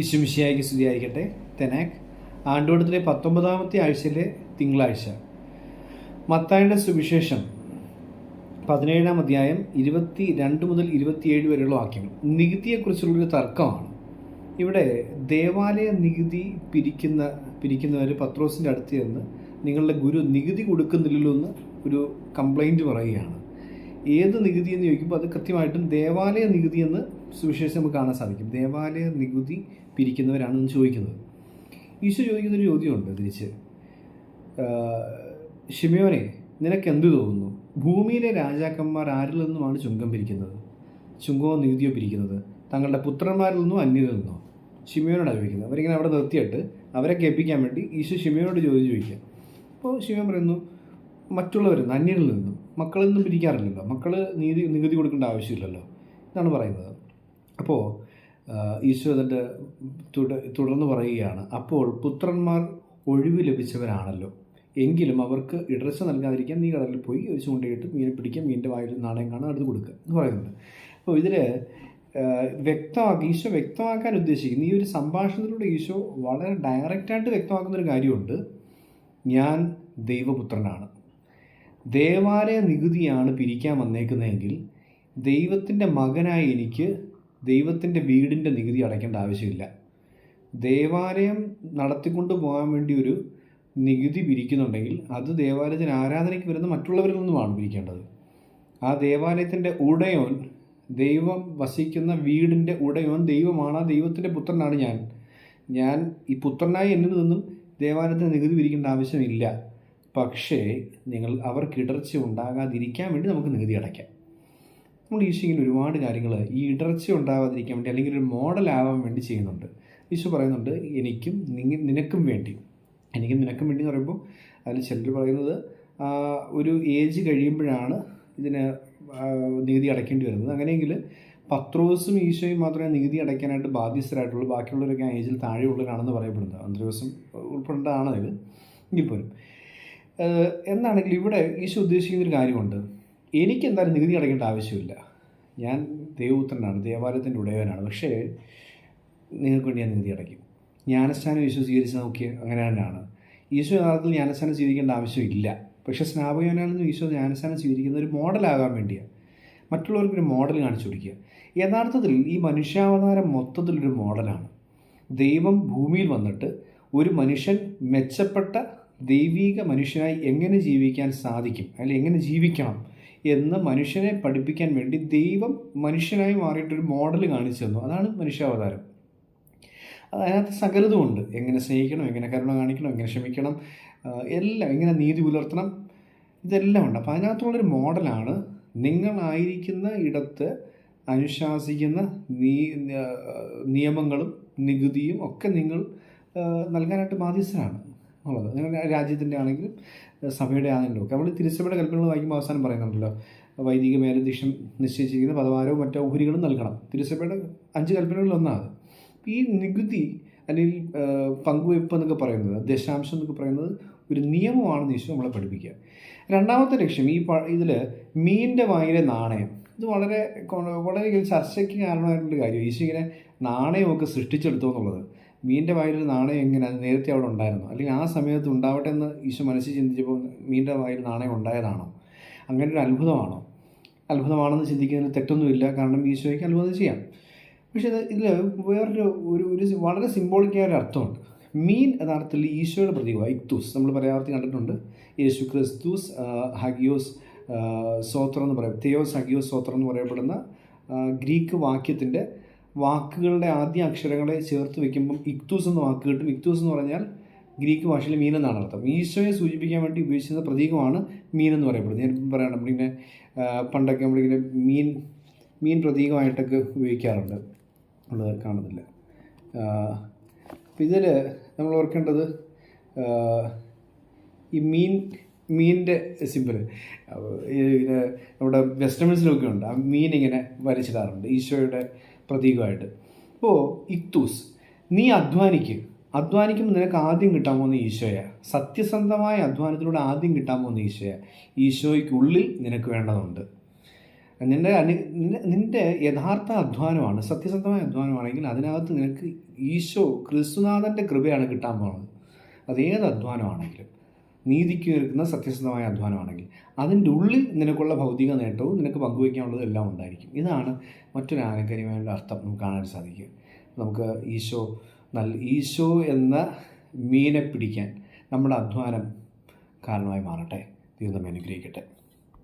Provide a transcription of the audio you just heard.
ഈശുമിശിയായിക്ക് സ്തുതിയായിരിക്കട്ടെ. തെനാക് ആണ്ടുവടത്തിലെ പത്തൊമ്പതാമത്തെ ആഴ്ചയിലെ തിങ്കളാഴ്ച. മത്തായുടെ സുവിശേഷം പതിനേഴാം അധ്യായം ഇരുപത്തി രണ്ട് മുതൽ ഇരുപത്തിയേഴ് വരെയുള്ള വാക്യങ്ങൾ. നികുതിയെക്കുറിച്ചുള്ളൊരു തർക്കമാണ്. ഇവിടെ ദേവാലയ നികുതി പിരിക്കുന്ന പിരിക്കുന്നവർ പത്രോസിന്റെ അടുത്ത് ചെന്ന് നിങ്ങളുടെ ഗുരു നികുതി കൊടുക്കുന്നില്ലല്ലോ എന്ന് ഒരു കംപ്ലൈന്റ് പറയുകയാണ്. ഏത് നികുതി എന്ന് ചോദിക്കുമ്പോൾ അത് കൃത്യമായിട്ടും ദേവാലയ നികുതി എന്ന് സുവിശേഷം നമുക്ക് കാണാൻ സാധിക്കും. ദേവാലയ നികുതി പിരിക്കുന്നവരാണെന്ന് ചോദിക്കുന്നത്. ഈശോ ചോദിക്കുന്നൊരു ചോദ്യമുണ്ട് തിരിച്ച്. ഷിമയോനെ നിനക്ക് എന്തു തോന്നുന്നു? ഭൂമിയിലെ രാജാക്കന്മാർ ആരിൽ നിന്നുമാണ് ചുങ്കം പിരിക്കുന്നത്? ചുങ്കമോ നികുതിയോ പിരിക്കുന്നത്? തങ്ങളുടെ പുത്രന്മാരിൽ നിന്നോ അന്യരിൽ നിന്നോ? ഷിമയോനോട് ചോദിക്കുന്നത്. അവരിങ്ങനെ അവിടെ നിർത്തിയിട്ട് അവരെ കേൾപ്പിക്കാൻ വേണ്ടി ഈശോ ഷിമയോട് ചോദ്യം ചോദിക്കുക. അപ്പോൾ ഷിമയോൻ പറയുന്നു മറ്റുള്ളവരിൽ നിന്ന് അന്യരിൽ നിന്നും മക്കളിൽ നിന്നും പിരിക്കാറില്ലല്ലോ. മക്കൾ നീതി നികുതി കൊടുക്കേണ്ട ആവശ്യമില്ലല്ലോ. എന്നാണ് പറയുന്നത്. അപ്പോൾ ഈശോ അതിന്റെ തുട തുടർന്ന് പറയുകയാണ് അപ്പോൾ പുത്രന്മാർ ഒഴിവ് ലഭിച്ചവരാണല്ലോ. എങ്കിലും അവർക്ക് ഇടർച്ച നൽകാതിരിക്കാൻ നീ കടലിൽ പോയി ഒരു ചൂണ്ടയിട്ട് മീനെ പിടിക്കാം മീനിന്റെ വായിൽ നാണയം കാണാൻ എടുത്ത് കൊടുക്കുക എന്ന് പറയുന്നുണ്ട്. അപ്പോൾ ഇതിൽ വ്യക്തമാക്കി ഈശോ വ്യക്തമാക്കാൻ ഉദ്ദേശിക്കുന്നു. ഈ ഒരു സംഭാഷണത്തിലൂടെ ഈശോ വളരെ ഡയറക്റ്റായിട്ട് വ്യക്തമാക്കുന്ന ഒരു കാര്യമുണ്ട്. ഞാൻ ദൈവപുത്രനാണ്. ദേവാലയ നികുതിയാണ് പിരിക്കാൻ വന്നേക്കുന്നതെങ്കിൽ ദൈവത്തിന്റെ മകനായി എനിക്ക് ദൈവത്തിന്റെ വീടിന്റെ നികുതി അടയ്ക്കേണ്ട ആവശ്യമില്ല. ദേവാലയം നടത്തിക്കൊണ്ട് പോകാൻ വേണ്ടി ഒരു നികുതി പിരിക്കുന്നുണ്ടെങ്കിൽ അത് ദേവാലയത്തിന് ആരാധനയ്ക്ക് വരുന്ന മറ്റുള്ളവരിൽ നിന്നുമാണ് പിരിക്കേണ്ടത് ആ ദേവാലയത്തിന്റെ ഉടയോൻ ദൈവം വസിക്കുന്ന വീടിന്റെ ഉടയോൻ ദൈവമാണ്. ആ ദൈവത്തിന്റെ പുത്രനാണ് ഞാൻ. ഞാൻ ഈ പുത്രനായി എന്നിൽ നിന്നും ദേവാലയത്തിന് നികുതി പിരിക്കേണ്ട ആവശ്യമില്ല. പക്ഷേ നിങ്ങൾ അവർക്ക് ഇടർച്ച ഉണ്ടാകാതിരിക്കാൻ വേണ്ടി നമുക്ക് നികുതി അടയ്ക്കാം. നമ്മൾ ഈശോയിൽ ഒരുപാട് കാര്യങ്ങൾ ഈ ഇടർച്ച ഉണ്ടാവാതിരിക്കാൻ വേണ്ടി അല്ലെങ്കിൽ ഒരു മോഡലാവാൻ വേണ്ടി ചെയ്യുന്നുണ്ട്. ഈശോ പറയുന്നുണ്ട് എനിക്കും നിനക്കും വേണ്ടി. എനിക്കും നിനക്കും വേണ്ടി എന്ന് പറയുമ്പോൾ അതിൽ ചിലർ പറയുന്നത് ഒരു ഏജ് കഴിയുമ്പോഴാണ് ഇതിന് നികുതി അടയ്ക്കേണ്ടി വരുന്നത്. അങ്ങനെയെങ്കിൽ പത്രോസും ഈശോയും മാത്രമേ നികുതി അടയ്ക്കാനായിട്ട് ബാധ്യസ്ഥരായിട്ടുള്ളൂ. ബാക്കിയുള്ളവരൊക്കെ ആ ഏജിൽ താഴെയുള്ളവരാണെന്ന് പറയപ്പെടുന്നത്. അന്തരവസം ഉൾപ്പെടേണ്ടതാണ് ഇത് എങ്കിൽ പോലും. എന്നാണെങ്കിൽ ഇവിടെ ഈശോ ഉദ്ദേശിക്കുന്ന ഒരു കാര്യമുണ്ട്. എനിക്ക് എന്തായാലും നികുതി അടയ്ക്കേണ്ട ആവശ്യമില്ല. ഞാൻ ദേവപുത്രനാണ് ദേവാലയത്തിന്റെ ഉടയവനാണ്. പക്ഷേ നിങ്ങൾക്ക് വേണ്ടി ഞാൻ നികുതി അടയ്ക്കും. ജ്ഞാനസ്ഥാനം യേശു സ്വീകരിച്ച് നോക്കിയ അങ്ങനെ തന്നെയാണ്. ഈശോ യഥാർത്ഥത്തിൽ ജ്ഞാനസ്ഥാനം സ്വീകരിക്കേണ്ട ആവശ്യമില്ല. പക്ഷേ സ്നാപകനാണെന്ന് ഈശോ ജ്ഞാനസ്ഥാനം സ്വീകരിക്കുന്ന ഒരു മോഡലാകാൻ വേണ്ടിയാണ്. മറ്റുള്ളവർക്കൊരു മോഡൽ കാണിച്ചു കൊടുക്കുക. യഥാർത്ഥത്തിൽ ഈ മനുഷ്യാവതാരം മൊത്തത്തിലൊരു മോഡലാണ്. ദൈവം ഭൂമിയിൽ വന്നിട്ട് ഒരു മനുഷ്യൻ മെച്ചപ്പെട്ട ദൈവീക മനുഷ്യനായി എങ്ങനെ ജീവിക്കാൻ സാധിക്കും? അല്ലെങ്കിൽ എങ്ങനെ ജീവിക്കണം? എന്ന് മനുഷ്യനെ പഠിപ്പിക്കാൻ വേണ്ടി ദൈവം മനുഷ്യനായി മാറിയിട്ടൊരു മോഡൽ കാണിച്ചു തന്നു. അതാണ് മനുഷ്യാവതാരം. അതിനകത്ത് സകലതുമുണ്ട് എങ്ങനെ സ്നേഹിക്കണം എങ്ങനെ കരുണ കാണിക്കണം എങ്ങനെ ക്ഷമിക്കണം എല്ലാം എങ്ങനെ നീതി പുലർത്തണം ഇതെല്ലാം ഉണ്ട്. അപ്പോൾ അതിനകത്തുള്ളൊരു മോഡലാണ് നിങ്ങളായിരിക്കുന്ന ഇടത്ത് അനുശാസിക്കുന്ന നീ നിയമങ്ങളും നികുതിയും ഒക്കെ നിങ്ങൾ നൽകാനായിട്ട് ബാധ്യസ്ഥരാണ്. ഉള്ളത്. അങ്ങനെ രാജ്യത്തിന്റെ ആണെങ്കിലും സഭയുടെ ആണെങ്കിലും ഒക്കെ. നമ്മൾ തിരുസഭയുടെ കൽപ്പനകൾ വായിക്കുമ്പോൾ അവസാനം പറയുന്നുണ്ടല്ലോ വൈദിക മേലധ്യക്ഷം നിശ്ചയിച്ചിരിക്കുന്ന പദവാരവും മറ്റു ഓഹരികളും നൽകണം. തിരുസഭയുടെ അഞ്ച് കൽപ്പനകളിലൊന്നാണ് ഈ നികുതി അല്ലെങ്കിൽ പങ്കുവയ്പ് എന്നൊക്കെ പറയുന്നത് ദശാംശം എന്നൊക്കെ പറയുന്നത് ഒരു നിയമമാണെന്ന് ഈശോ നമ്മളെ പഠിപ്പിക്കുക. രണ്ടാമത്തെ ലക്ഷ്യം ഈ ഇതിൽ മീനിന്റെ വായിലെ നാണയം. ഇത് വളരെ വളരെ ചർച്ചയ്ക്ക് കാരണമായിട്ടുള്ള കാര്യം ഈശോ ഇങ്ങനെ നാണയമൊക്കെ സൃഷ്ടിച്ചെടുത്തു എന്നുള്ളത്. മീനിന്റെ വായിലൊരു നാണയം എങ്ങനെ? അത് നേരത്തെ അവിടെ ഉണ്ടായിരുന്നു. അല്ലെങ്കിൽ ആ സമയത്ത് ഉണ്ടാവട്ടെ എന്ന് ഈശോ മനസ്സിൽ ചിന്തിച്ചപ്പോൾ മീന്റെ വായിൽ നാണയം ഉണ്ടായതാണോ? അങ്ങനെ ഒരു അത്ഭുതമാണോ? അത്ഭുതമാണെന്ന് ചിന്തിക്കുന്നതിൽ തെറ്റൊന്നുമില്ല. കാരണം ഈശോയ്ക്ക് അത്ഭുതം ചെയ്യാം. പക്ഷേ ഇതിൽ വേറൊരു ഒരു ഒരു വളരെ സിംബോളിക്കായ ഒരു അർത്ഥമുണ്ട്. മീൻ യഥാർത്ഥത്തിൽ ഈശോയുടെ പ്രതീകമാണ്. ഇക്തൂസ് നമ്മൾ പറയാവർത്തി കണ്ടിട്ടുണ്ട്. യേശു ക്രിസ്തൂസ് ഹഗിയോസ് സോത്രം എന്ന് പറയും. തെയോസ് ഹഗിയോസ് സോത്രം എന്ന് പറയപ്പെടുന്ന ഗ്രീക്ക് വാക്യത്തിന്റെ വാക്കുകളുടെ ആദ്യ അക്ഷരങ്ങളെ ചേർത്ത് വെക്കുമ്പം ഇക്തൂസ് എന്ന വാക്ക് കിട്ടും. ഇക്തൂസ് എന്ന് പറഞ്ഞാൽ ഗ്രീക്ക് ഭാഷയിൽ മീൻ എന്നാണ് അർത്ഥം. ഈശോയെ സൂചിപ്പിക്കാൻ വേണ്ടി ഉപയോഗിച്ചിരുന്ന പ്രതീകമാണ് മീൻ എന്ന് പറയപ്പെടുന്നത്. ഞാൻ പറയണം നമ്മളിങ്ങനെ പണ്ടൊക്കെ നമ്മളിങ്ങനെ മീൻ മീൻ പ്രതീകമായിട്ടൊക്കെ ഉപയോഗിക്കാറുണ്ട്. നമ്മൾ കാണുന്നില്ല. ഇതിൽ നമ്മൾ ഓർക്കേണ്ടത് ഈ മീൻ മീനിന്റെ സിമ്പിൾ ഇങ്ങനെ നമ്മുടെ വെസ്റ്റമിൻസിലൊക്കെ ഉണ്ട്. ആ മീൻ ഇങ്ങനെ വരച്ചിടാറുണ്ട് ഈശോയുടെ പ്രതീകമായിട്ട്. അപ്പോൾ ഇക്തൂസ് നീ അധ്വാനിക്ക്. അധ്വാനിക്കുമ്പോൾ നിനക്ക് ആദ്യം കിട്ടാൻ പോകുന്ന ഈശോയ. സത്യസന്ധമായ അധ്വാനത്തിലൂടെ ആദ്യം കിട്ടാൻ പോകുന്ന ഈശോയ. ഈശോയ്ക്കുള്ളിൽ നിനക്ക് വേണ്ടതുണ്ട്. നിന്റെ നിന്റെ നിന്റെ യഥാർത്ഥ അധ്വാനമാണ് സത്യസന്ധമായ അധ്വാനമാണെങ്കിൽ അതിനകത്ത് നിനക്ക് ഈശോ ക്രിസ്തുനാഥന്റെ കൃപയാണ് കിട്ടാൻ പോകുന്നത്. അതേത് അധ്വാനമാണെങ്കിലും. നീതിക്ക് ഒരുക്കുന്ന സത്യസന്ധമായ അധ്വാനമാണെങ്കിൽ അതിന്റെ ഉള്ളിൽ നിനക്കുള്ള ഭൗതിക നേട്ടവും നിനക്ക് പങ്കുവയ്ക്കാനുള്ളതും എല്ലാം ഉണ്ടായിരിക്കും. ഇതാണ് മറ്റൊരു ആലങ്കാരികമായ അർത്ഥം നമുക്ക് കാണാൻ സാധിക്കുക. നമുക്ക് ഈശോ നല്ല ഈശോ എന്ന മീനെ പിടിക്കാൻ നമ്മുടെ അധ്വാനം കാരണമായി മാറട്ടെ. ദൈവം നമ്മെ അനുഗ്രഹിക്കട്ടെ.